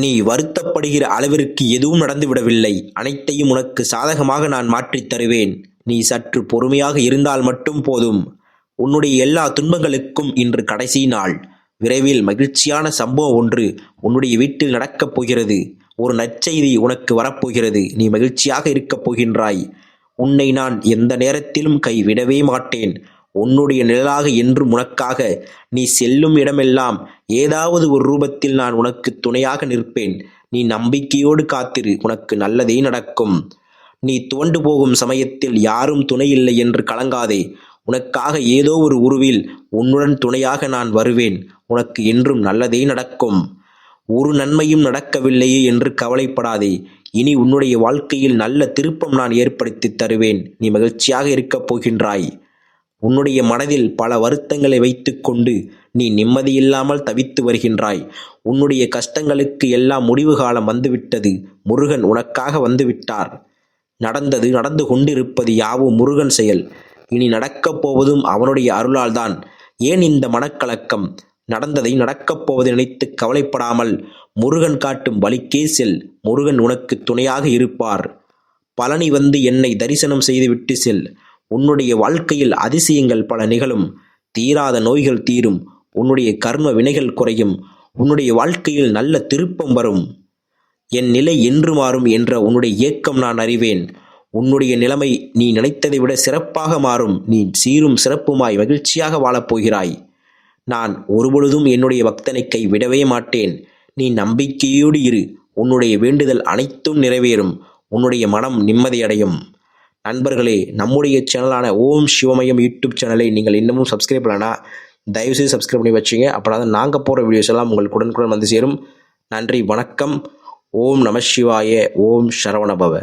நீ வருத்தப்படுகிற அளவிற்கு எதுவும் நடந்துவிடவில்லை. அனைத்தையும் உனக்கு சாதகமாக நான் மாற்றித் தருவேன். நீ சற்று பொறுமையாக இருந்தால் மட்டும் போதும். உன்னுடைய எல்லா துன்பங்களுக்கும் இன்று கடைசி நாள். விரைவில் மகிழ்ச்சியான சம்பவம் ஒன்று உன்னுடைய வீட்டில் நடக்கப் போகிறது. ஒரு நற்செய்தி உனக்கு வரப்போகிறது. நீ மகிழ்ச்சியாக இருக்கப் போகின்றாய். உன்னை நான் எந்த நேரத்திலும் கைவிடவே மாட்டேன். உன்னுடைய நிழலாக என்றும் உனக்காக நீ செல்லும் இடமெல்லாம் ஏதாவது ஒரு ரூபத்தில் நான் உனக்கு துணையாக நிற்பேன். நீ நம்பிக்கையோடு காத்திரு. உனக்கு நல்லதே நடக்கும். நீ துவண்டு போகும் சமயத்தில் யாரும் துணை இல்லை என்று கலங்காதே. உனக்காக ஏதோ ஒரு உருவில் உன்னுடன் துணையாக நான் வருவேன். உனக்கு என்றும் நல்லதே நடக்கும். ஒரு நன்மையும் நடக்கவில்லையே என்று கவலைப்படாதே. இனி உன்னுடைய வாழ்க்கையில் நல்ல திருப்பம் நான் ஏற்படுத்தித் தருவேன். நீ மகிழ்ச்சியாக இருக்கப் போகின்றாய். உன்னுடைய மனதில் பல வருத்தங்களை வைத்துக்கொண்டு நீ நிம்மதியில்லாமல் தவித்து வருகின்றாய். உன்னுடைய கஷ்டங்களுக்கு எல்லாம் முடிவு காலம் வந்துவிட்டது. முருகன் உனக்காக வந்துவிட்டார். நடந்தது நடந்து கொண்டிருப்பது யாவும் முருகன் செயல். இனி நடக்கப் போவதும் அவனுடைய அருளால்தான். ஏன் இந்த மனக்கலக்கம்? நடந்ததை நடக்கப் போவதை நினைத்து கவலைப்படாமல் முருகன் காட்டும் வழிக்கே செல். முருகன் உனக்கு துணையாக இருப்பார். பழனி வந்து என்னை தரிசனம் செய்துவிட்டு செல். உன்னுடைய வாழ்க்கையில் அதிசயங்கள் பல நிகழும். தீராத நோய்கள் தீரும். உன்னுடைய கர்ம வினைகள் குறையும். உன்னுடைய வாழ்க்கையில் நல்ல திருப்பம் வரும். என் நிலை என்று மாறும் என்ற உன்னுடைய ஏக்கம் நான் அறிவேன். உன்னுடைய நிலைமை நீ நினைத்ததை விட சிறப்பாக மாறும். நீ சீரும் சிறப்புமாய் மகிழ்ச்சியாக வாழப்போகிறாய் நான் ஒருபொழுதும் என்னுடைய பக்தனை கைவிடவே மாட்டேன். நீ நம்பிக்கையோடு இரு. உன்னுடைய வேண்டுதல் அனைத்தும் நிறைவேறும். உன்னுடைய மனம் நிம்மதியடையும். நண்பர்களே நம்முடைய சேனலான ஓம் சிவமயம் யூடியூப் சேனலை நீங்கள் இன்னமும் சப்ஸ்கிரைப் பண்ணலனா தயவுசெய்து சப்ஸ்கிரைப் பண்ணி வச்சுங்க. அப்போ தான் நாங்கள் போகிற வீடியோஸ் எல்லாம் உங்களுக்கு உடனுக்குடன் வந்து சேரும். நன்றி வணக்கம். ஓம் நம சிவாய ஓம் சரவணபவ